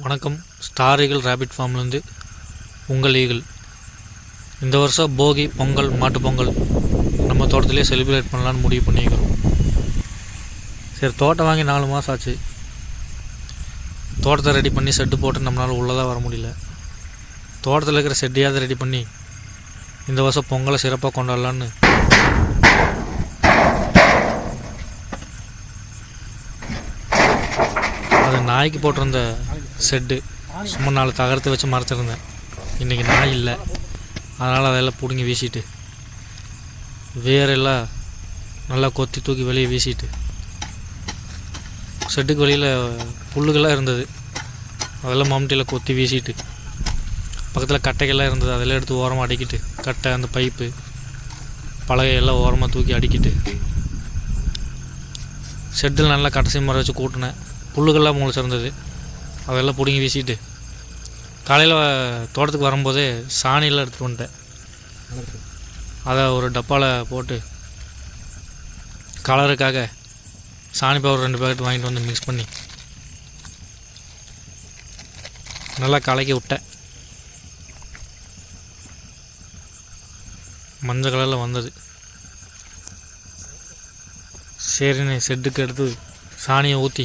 வணக்கம். Star eagle rapid ஃபார்ம்லேருந்து உங்கள் eagle. இந்த வருஷம் போகி பொங்கல் மாட்டுப்பொங்கல் நம்ம தோட்டத்திலே செலிப்ரேட் பண்ணலான்னு முடிவு பண்ணிக்கிறோம். சரி தோட்டம் வாங்கி நாலு மாதம் ஆச்சு. தோட்டத்தை ரெடி பண்ணி செட்டு போட்டு நம்மளால் உள்ளதாக வர முடியல. தோட்டத்தில் இருக்கிற செட்டியாவது ரெடி பண்ணி இந்த வருஷம் பொங்கலை சிறப்பாக கொண்டாடலான்னு நாய்க்கு போட்டிருந்த செட்டு சும்மா நாலு தகரத்தை வச்சு மறைச்சிருந்தேன். இன்றைக்கி நாய் இல்லை. அதனால் அதெல்லாம் பிடுங்கி வீசிட்டு வேரெல்லாம் நல்லா கொத்தி தூக்கி வெளியே வீசிட்டு செட்டுக்கு வெளியில் புல்லுகள்லாம் இருந்தது. அதெல்லாம் மம்டியில் கொத்தி வீசிட்டு பக்கத்தில் கட்டைகள்லாம் இருந்தது. அதெல்லாம் எடுத்து ஓரமாக அடிக்கிட்டு கட்டை அந்த பைப்பு பலகையெல்லாம் ஓரமாக தூக்கி அடிக்கிட்டு ஷெட்டில் நல்லா கடைசி மரம் வச்சு கூட்டினேன். புல்லுகள்லாம் முளைச்சிருந்தது அதெல்லாம் பிடுங்கி வீசிட்டு காலையில் தோட்டத்துக்கு வரும்போதே சாணியெல்லாம் எடுத்துகிட்டு வந்துட்டேன். அதை ஒரு டப்பாவில் போட்டு கலருக்காக சாணி பவுடர் ரெண்டு பேக்கெட் வாங்கிட்டு வந்து மிக்ஸ் பண்ணி நல்லா கலக்கி விட்டேன். மஞ்சள் கலரில் வந்தது. சரின்னு செட்டுக்கு எடுத்து சாணியை ஊற்றி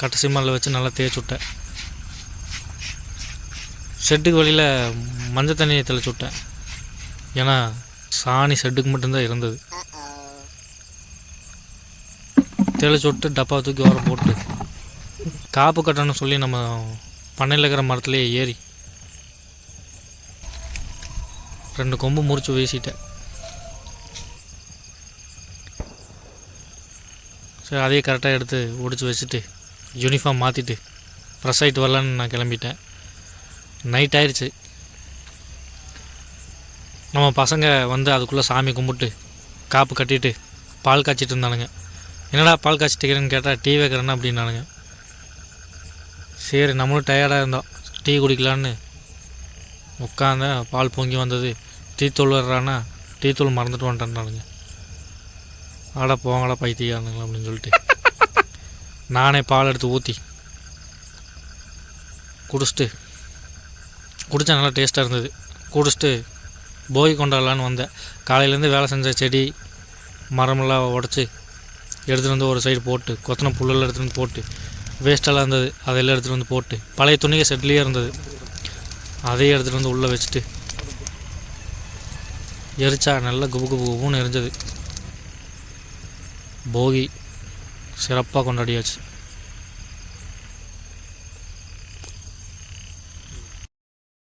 கட்டை சிம்மரில் வச்சு நல்லா தேய்ச்சி விட்டேன். ஷெட்டுக்கு வழியில் மஞ்சள் தண்ணியை தெளிச்சு விட்டேன். ஏன்னா சாணி ஷெட்டுக்கு மட்டும்தான் இருந்தது. தெளிச்சு விட்டு டப்பா தூக்கி ஓரம் போட்டு காப்பு கட்டணும்னு சொல்லி நம்ம பண்ணையில் இருக்கிற மரத்துலேயே ஏறி ரெண்டு கொம்பு முறிச்சு வீசிட்டேன். சரி அதையே கரெக்டாக எடுத்து ஒடிச்சு வச்சுட்டு யூனிஃபார்ம் மாற்றிட்டு ஃப்ரெஷ் ஆகிட்டு வரலான்னு நான் கிளம்பிட்டேன். நைட் ஆயிடுச்சு நம்ம பசங்க வந்து அதுக்குள்ளே சாமி கும்பிட்டு காப்பு கட்டிட்டு பால் காய்ச்சிட்டு இருந்தானுங்க. என்னடா பால் காய்ச்சிட்டு இருக்கிறேன்னு கேட்டால் டீ வைக்கிறேன்னா அப்படின்னானுங்க. சரி நம்மளும் டயர்டாக இருந்தோம். டீ குடிக்கலான்னு. உட்காந்தேன் பால் பொங்கி வந்தது. டீ தூள் வர்றானா டீ தூள் மறந்துட்டு வந்துட்டேன்னானுங்க ஆடா போங்கடா பைத்தியானுங்களா அப்படின்னு சொல்லிட்டு. நானே பால் எடுத்து ஊற்றி குடிச்சிட்டு குடித்தா நல்லா டேஸ்ட்டாக இருந்தது. குடிச்சிட்டு போகி கொண்டாடலான்னு வந்தேன். காலையிலேருந்து வேலை செஞ்ச செடி மரமெல்லாம் உடச்சி எடுத்துகிட்டு வந்து ஒரு சைடு போட்டு கொத்தனை புல்லெல்லாம் எடுத்துகிட்டு வந்து போட்டு வேஸ்ட்டெல்லாம் இருந்தது. அதெல்லாம் எடுத்துகிட்டு வந்து போட்டு பழைய துணியை செட்லேயே இருந்தது. அதையும் எடுத்துகிட்டு வந்து உள்ளே வச்சுட்டு எரிச்சா நல்லா குபு குபு குபுன்னு எரிஞ்சது. போகி சிறப்பாக கொண்டாடியாச்சு.